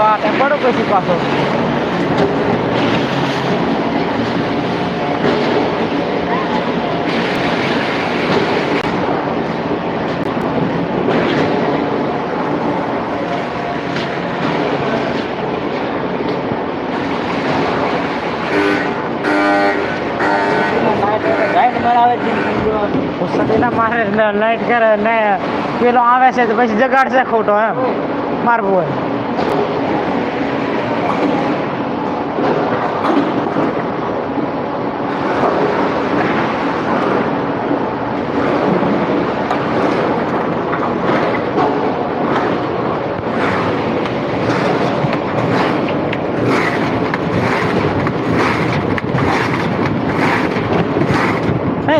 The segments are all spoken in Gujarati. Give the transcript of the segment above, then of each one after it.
વાટ પડો પછી પાછો. ના મારે લાઈટ કરે ને પેલો આવે છે તો પછી જગાડશે ખોટો એમ. મારવું હોય.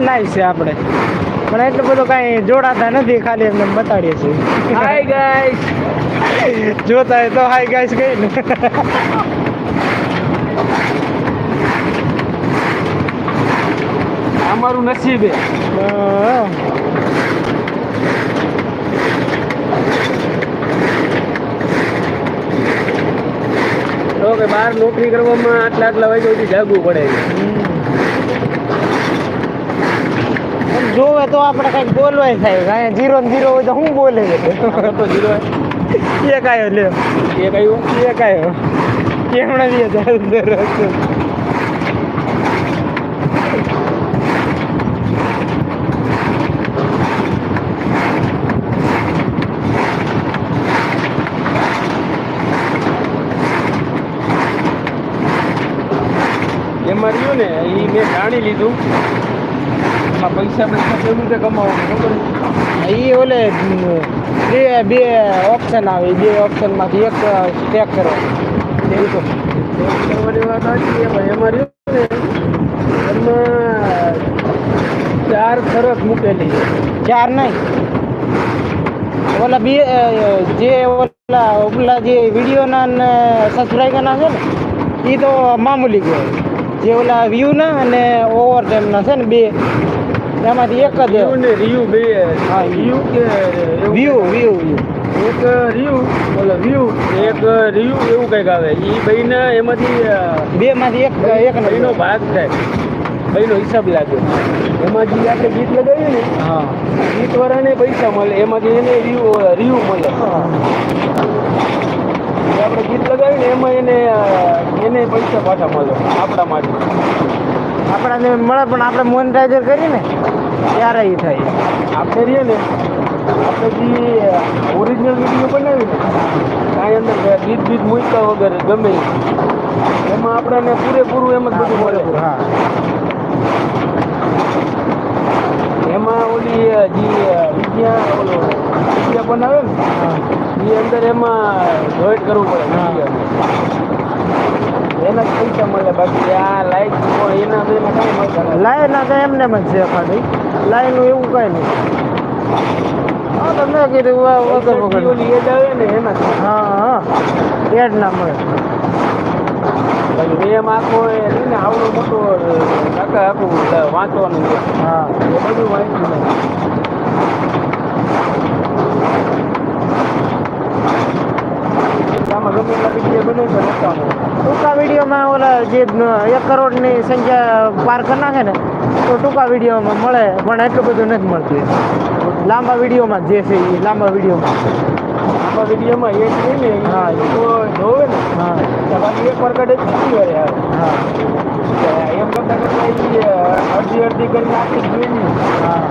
નહીં લાઈવ છે આપણે. પણ એટલું બધું કાંઈ જોડાતા નથી ખાલી એમને બતાડીએ છીએ. હાય ગાઈસ જોતા તો હાય ગાઈસ કઈ ને અમારું નસીબ. તો કે બહાર નોકરી કરવામાં આટલા આટલા વાગ્યા સુધી જાગવું પડે એમ જોવે તો આપણે કંઈક બોલવાય થાય કાંઈ જીરો ને જીરો હોય તો શું બોલે છે? તો જીરો એ. કાયો લે એક આવ્યું એ કાયો કેમણે બી અંદર એમાં રહ્યું ને એ મેં જાણી લીધું. એમાં પૈસા પૈસા કેવી રીતે કમાવાનું ખબર એ ઓલે બે બે ઓપ્શન આવે બે ઓપ્શનમાંથી એક ચેક કરો એવું તો. કરવાની વાત સાચી એમાં એમાં રહ્યું ને એમાં ચાર શરત મૂકેલી છે. ચાર નહીં. ઓલા બે જે ઓલા ઓલા જે વિડીયોના ને સબસ્ક્રાઈબરના છે ને એ તો મામૂલી કહેવાય જે ઓલા વ્યૂના અને ઓવર ટાઈમના છે ને બે. એમાંથી એક જ રિયુ ને રિયુ બે. હા, રિયુ. કે વ્યુ વ્યૂ એક રિયુ બોલો વ્યૂ એક રિયુ એવું કંઈક આવે. એ બેયના એમાંથી બે બેમાંથી એક એક બેયનો નો ભાગ થાય. બેયનો હિસાબ લાગે. એમાં જે આપણે ગીત લગાવીએ ને હા. ગીત વાળાને પૈસા મળે. એમાંથી એને રિયુ રિયુ મળે. આપણે ગીત લગાવીએ ને એમાં એને એને પૈસા પાછા મળે. આપણા માટે. આપણાને મળે પણ આપણે મોનિટાઈઝર કરીને ત્યારે એ થાય. આપણે રહીએ ને આપણે જે ઓરિજિનલ વીડિયો બનાવી ને કાંઈ અંદર ગીત બીત મૂકતા વગર ગમે. એમાં આપણાને પૂરેપૂરું એમ જ બધું મળે. હા. એમાં ઓલી જે વિદ્યા ઓલો વિદ્યા બનાવે ને એ અંદર એમાં જોઈન્ટ કરવું પડે. એના જ પૈસા મળે. બાકી આ લાઈક એના બેના કાંઈ મળતા લાઈન ના તો એમને એમ જ છે ખાલી. લાઈનનું એવું કઈ નહીં હા તો મેં કીધું વગર વગર. એડ આવે ને એના હા હા. એડ ના મળે. એમ આખો એ ને આવડો મોટો કાકા આખું વાંચવાનું હા. એ બધું માહિતી આમાં ગમે એટલા વીડિયો બને તો નહોતા ટૂંકા વિડીયોમાં ઓલા જે એક કરોડની સંખ્યા પાર કરી નાખે ને તો ટૂંકા વિડીયોમાં મળે પણ એટલું બધું નથી મળતું લાંબા વિડીયોમાં જે છે એ લાંબા વિડીયોમાં. આમાં વિડીયોમાં એક છે ને હા. તો જોવે ને. હા. તો બાકી એક વાર આવે હા. એમ કરતા કરતા અડધી અડધી કરીને આખી જ જોઈ ને. હા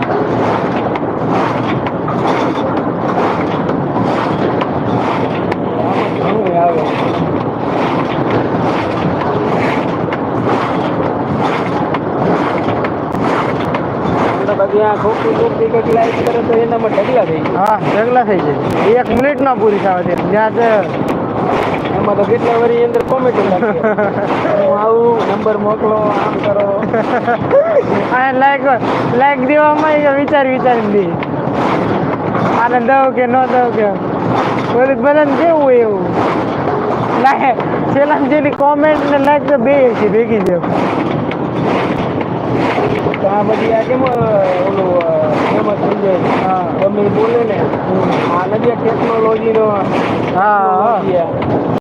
આમાં ઘણું આવે આ ખોખી ખોખી કંઈક લાઈક કરે તો એનામાં ઢગલા થઈ જાય હા ઢગલા થઈ જાય એક મિનિટ ના પૂરી થવા દે. ત્યાં એમાં તો કેટલા વરી અંદર કોમેન્ટ હું આવું નંબર મોકલો આમ કરો. આ લાઈક લાઈક દેવામાં વિચાર વિચારીને દે. આને દઉં કે ન દઉં કે. ઓલી બધાને કેવું હોય એવું? લાય છેલ્લા જેની કોમેન્ટ ને લાઈક તો બે છે ભેગી તો આ બધી આ કેમ ઓલું ફેમસ થઈ જાય? હા. ગમે બોલે ને. આ નવી ટેકનોલોજીનો હા